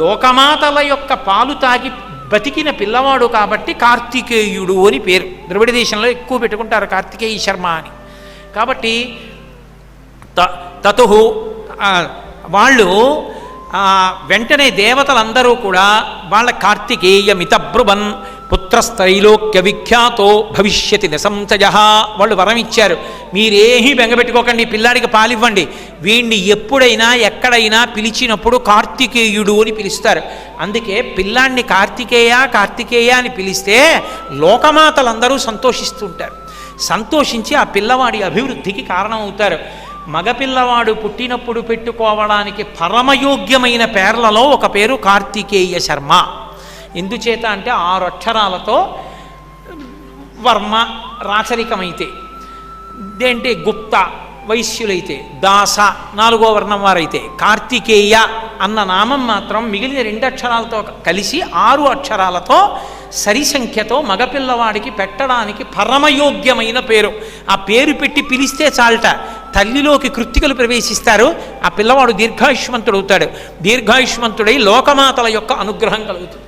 లోకమాతల యొక్క పాలు తాగి బతికిన పిల్లవాడు కాబట్టి కార్తికేయుడు అని పేరు. ద్రవిడ దేశంలో ఎక్కువ పెట్టుకుంటారు కార్తికేయ శర్మ అని. కాబట్టి త తతు వాళ్ళు వెంటనే దేవతలందరూ కూడా వాళ్ళ కార్తికేయ మితబ్రువన్ పుత్రస్త్రైలోక్య విఖ్యాతో భవిష్యతి నిసంశయ వాళ్ళు వరం ఇచ్చారు మీరేమీ బెంగపెట్టుకోకండి పిల్లాడికి పాలివ్వండి. వీణ్ణి ఎప్పుడైనా ఎక్కడైనా పిలిచినప్పుడు కార్తికేయుడు అని పిలుస్తారు. అందుకే పిల్లాన్ని కార్తికేయ కార్తికేయ అని పిలిస్తే లోకమాతలందరూ సంతోషిస్తుంటారు. సంతోషించి ఆ పిల్లవాడి అభివృద్ధికి కారణమవుతారు. మగపిల్లవాడు పుట్టినప్పుడు పెట్టుకోవడానికి పరమయోగ్యమైన పేర్లలో ఒక పేరు కార్తికేయ శర్మ. ఎందుచేత అంటే ఆరు అక్షరాలతో వర్మ రాచరికమైతే. ఇదేంటి? గుప్త వైశ్యులైతే దాస నాలుగో వర్ణం వారైతే కార్తికేయ అన్న నామం మాత్రం మిగిలిన రెండు అక్షరాలతో కలిసి ఆరు అక్షరాలతో సరి సంఖ్యతో మగపిల్లవాడికి పెట్టడానికి పరమయోగ్యమైన పేరు. ఆ పేరు పెట్టి పిలిస్తే చాలట. తల్లిలోకి కృత్తికలు ప్రవేశిస్తారు. ఆ పిల్లవాడు దీర్ఘాయుష్మంతుడు అవుతాడు దీర్ఘాయుష్మంతుడై లోకమాతల యొక్క అనుగ్రహం కలుగుతుంది.